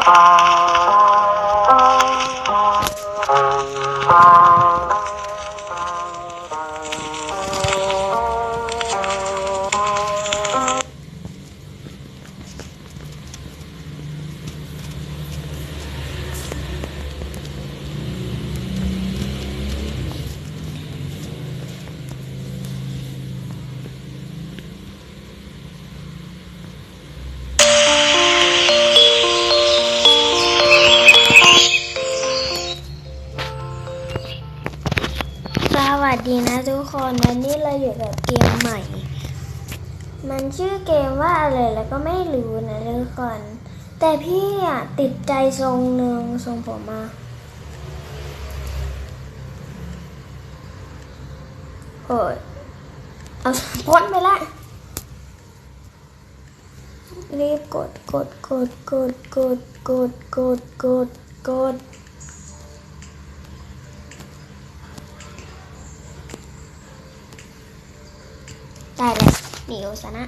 宝 ดีนะทุกคนวันนี้เราอยู่กับเกมใหม่ มันชื่อเกมว่าอะไรแล้วก็ไม่รู้นะทุกคนแต่พี่อะติดใจทรงหนึ่งทรงผมมาโอ้ยเอาพ้นไปละ รีบกดกดกดกดกดกดกดกดกด ได้เลยหนีโอซะนะ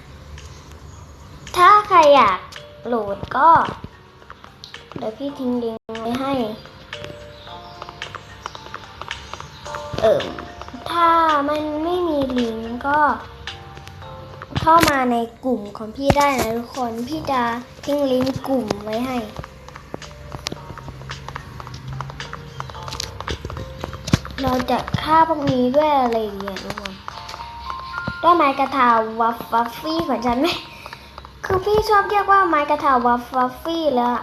ถ้าใครอยากโหลดก็ เดี๋ยวพี่ทิ้งลิงก์ไว้ให้ เอิมถ้ามันไม่มีลิงก์ก็เข้ามาในกลุ่มของพี่ได้นะทุกคน พี่จะทิ้งลิงก์กลุ่มไว้ให้เราจะฆ่าพวกนี้ด้วยอะไรอย่างเงี้ยทุกคน วยไม้กระทาวัฟฟัฟฟี่ของฉันไหมคือพี่ชอบเรียกว่าไม้กระทาวัฟฟัฟฟี่แล้ว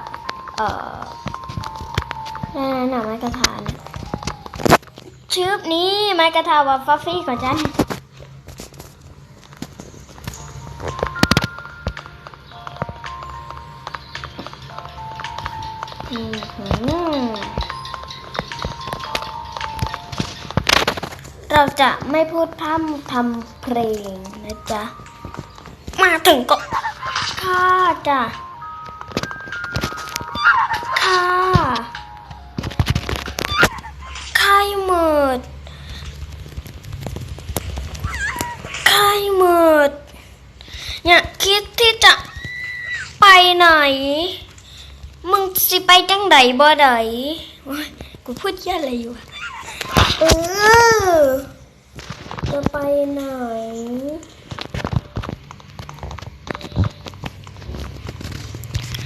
เอ่อนั่นน่ะไม้กระทาเนี่ยชื่อนี้ไม้กระทาวัฟฟัฟฟี่ของฉันอือ เราจะไม่พูดพร่ำทำเพลงนะจ๊ะ มาถึงก็ค่าจ้ะค่าไข่หมืดไข่หมืดเนี่ยคิดที่จะไปไหน มึงสิไปจังไดบ่ไดโอ๊ยกูพูดเหี้ยอะไรอยู่อะ เออจะไปไหน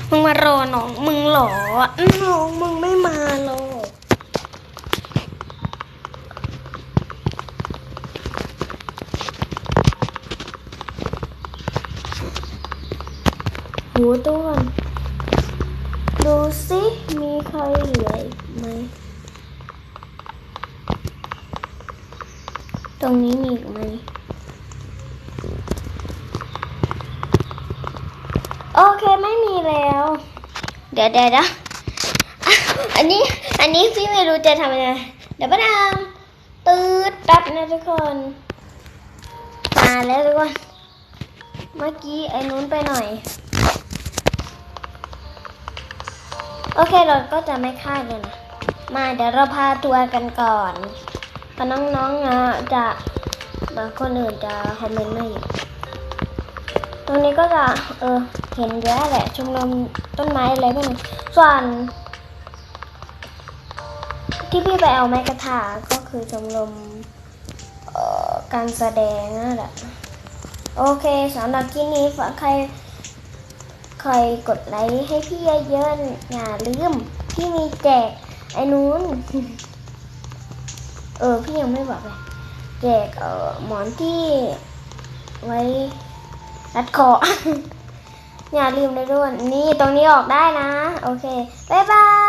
มึงมารอน้องมึงหรอน้องมึงไม่มาหรอกหูต้วนดูสิมีใครเหลืออีกไหม ตรงนี้มีอีกไหมโอเคไม่มีแล้ว เดี๋ยวเดี๋ยวนะอะอันนี้อันนี้พี่ไม่รู้จะทำยังไงเดี๋ยวป้าดามตืดแป๊บนะทุกคนมาแล้วทุกคนเมื่อกี้ไอ้นู้นไปหน่อย โอเคเราก็จะไม่ฆ่าเลยนะมาเดี๋ยวเราพาทัวร์กันก่อนเพราะ น้องๆอะจะบางคนอื่นจะคอมเมนต์ไมาอีกตรงนี้ก็จะเออเห็นเยอะแหละชมรมต้นไม้อะไรพวกนี้ส่วน ที่พี่ไปเอาไม้กระถาก็คือชมรมออการแสดงนั่นแหละโอเคสำหรับที่นี้ฝากใครใครกดไลค์ให้พี่เยอะๆอย่าลืม พี่มีแจกไอ้นู้น เออพี่ยังไม่บอกเลยแจกเอ่อหมอนที่ไว้รัดคอ อย่าลืมเลยด้วยนี่ตรงนี้ออกได้นะ โอเค บ๊ายบาย